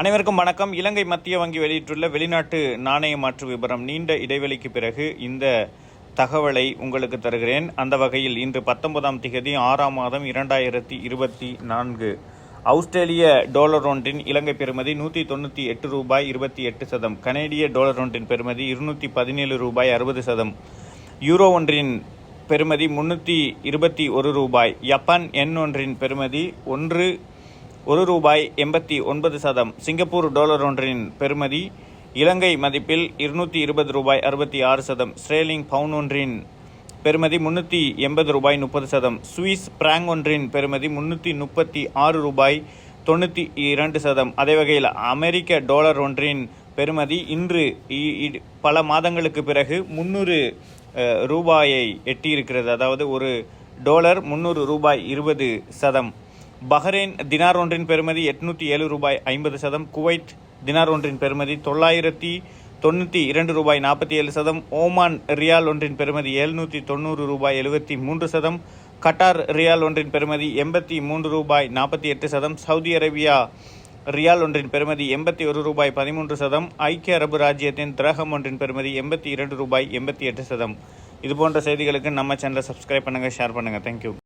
அனைவருக்கும் வணக்கம். இலங்கை மத்திய வங்கி வெளியிட்டுள்ள வெளிநாட்டு நாணய மாற்று விபரம் நீண்ட இடைவெளிக்கு பிறகு இந்த தகவலை உங்களுக்கு தருகிறேன். அந்த வகையில் இன்று பத்தொன்பதாம் திகதி ஆறாம் மாதம் இரண்டாயிரத்தி இருபத்தி நான்கு. ஆஸ்திரேலிய டாலர் ஒன்றின் இலங்கை பெறுமதி நூற்றி தொண்ணூற்றி எட்டு ரூபாய் இருபத்தி எட்டு சதம். கனேடிய டாலர் ஒன்றின் பெறுமதி இருநூற்றி பதினேழு ரூபாய் அறுபது சதம். யூரோ ஒன்றின் பெறுமதி முன்னூற்றி இருபத்தி ஒரு ரூபாய். ஜப்பான் எண் ஒன்றின் பெறுமதி ஒன்று ஒரு ரூபாய் எண்பத்தி ஒன்பது சதம் சிங்கப்பூர் டாலர் ஒன்றின் பெறுமதி. இலங்கை மதிப்பில் இருநூற்றி இருபது ரூபாய் அறுபத்தி ஆறு சதம் ஸ்ரேலிங் பவுன் ஒன்றின் பெறுமதி முன்னூற்றி எண்பது ரூபாய் முப்பது சதம் சுவிஸ் பிராங் ஒன்றின் பெறுமதி முன்னூற்றி முப்பத்தி ஆறு ரூபாய் தொண்ணூற்றி இரண்டு சதம். அதே வகையில் அமெரிக்க டாலர் ஒன்றின் பெறுமதி இன்று இ- இ- பல மாதங்களுக்கு பிறகு முந்நூறு ரூபாயை எட்டியிருக்கிறது. அதாவது ஒரு டாலர் முந்நூறு ரூபாய் இருபது சதம். பஹ்ரைன் தினார் ஒன்றின் பெறுமதி எட்நூற்றி ஏழு ரூபாய் ஐம்பது சதம் குவைத் தினார் ஒன்றின் பெறுமதி தொள்ளாயிரத்தி தொண்ணூற்றி இரண்டு ரூபாய் நாற்பத்தி ஏழு சதம் ஓமான் ரியால் ஒன்றின் பெறுமதி எழுநூற்றி தொண்ணூறு ரூபாய் எழுபத்தி மூன்று சதம் கட்டார் ரியால் ஒன்றின் பெறுமதி எண்பத்தி மூன்று ரூபாய் நாற்பத்தி எட்டு சதம் சவுதி அரேபியா ரியால் ஒன்றின் பெறுமதி எண்பத்தி ஒரு ரூபாய் பதிமூன்று சதம் ஐக்கிய அரபு ராஜ்யத்தின் திரகம் ஒன்றின் பெறுமதி எண்பத்தி இரண்டு ரூபாய் எண்பத்தி எட்டு சதம். இது போன்ற செய்திகளுக்கு நம்ம சேனலை சப்ஸ்கிரைப் பண்ணுங்கள் ஷேர் பண்ணுங்கள் தேங்க்யூ